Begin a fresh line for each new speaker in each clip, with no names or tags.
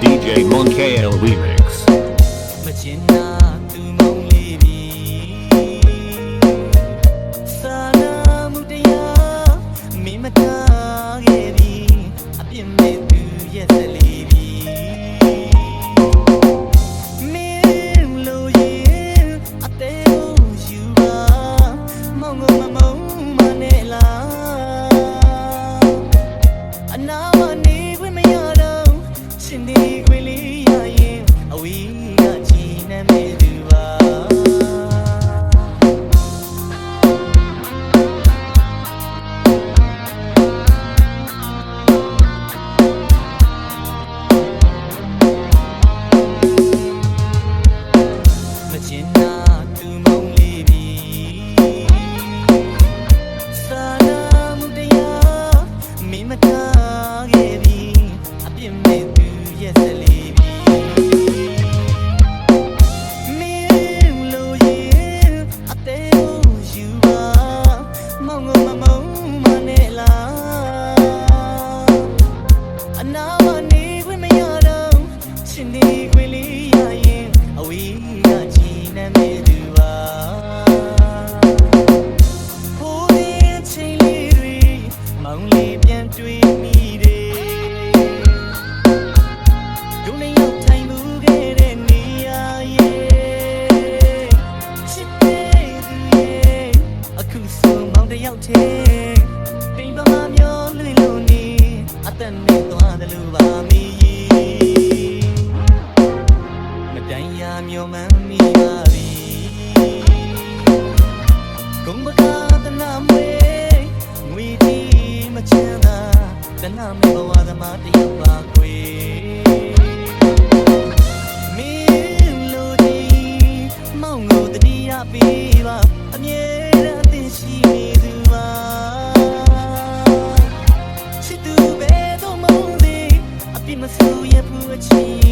DJ Monkale Remix.
သက်နဲ့သွားတယ်လို့ပါမီမတိုင်ရမျောမှန်းမိ အပြစ်မ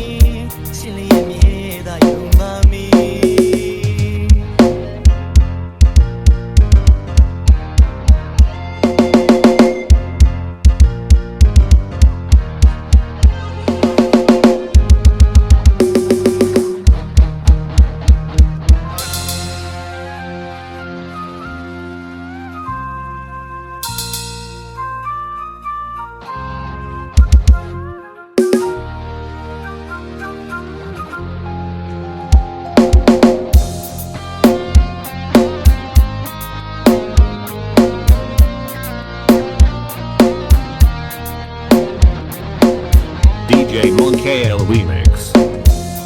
DJ Monkale Remix.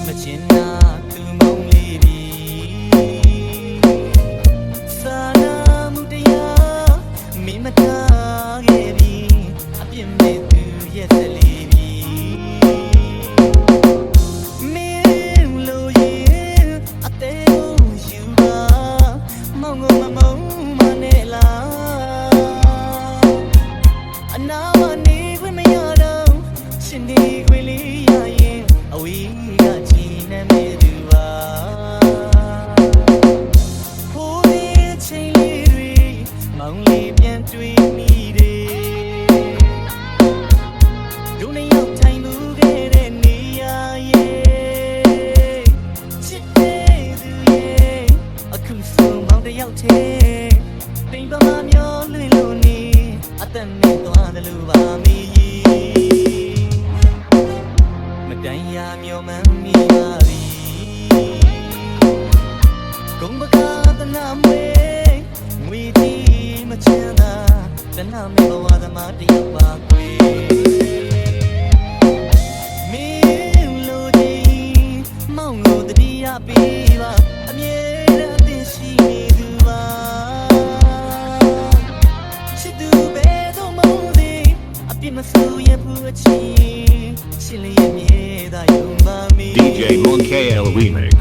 မချင်နာသူမုံလေးပြီစာနာမှုတရားမင်းမထားခဲ့ပြီအပြစ်မဲ့သူရဲ့စလေးပြီမင်းလိုရင်အသေးကိုယူပါမောင်ငုံမမုံမနဲ့လားအနာမနေခွင့်မရတော့ရှင်ဒီ င်လေးပြန်တွေ့မိတယ်ဒုနေရောက်ထိုင်မှုခဲ့တဲ့နေရာရဲ့ချစ်တဲ့သူရဲ့အခုဆိုမောင်တစ်ယောက်တည်း နာမေဘဝသမားတယောက်ပါကွေမင်းလိုဒီမောင်ကိုတတိယပေးပါအမြဲတမ်းအသင်ရှိနေသူပါချစ်သူပဲတော့မုန်းသေးအပြစ်မဆူရဘူးအချင်းရှင်လေးရဲ့မြေသာယုံပါမီ
DJ Monkale Remix.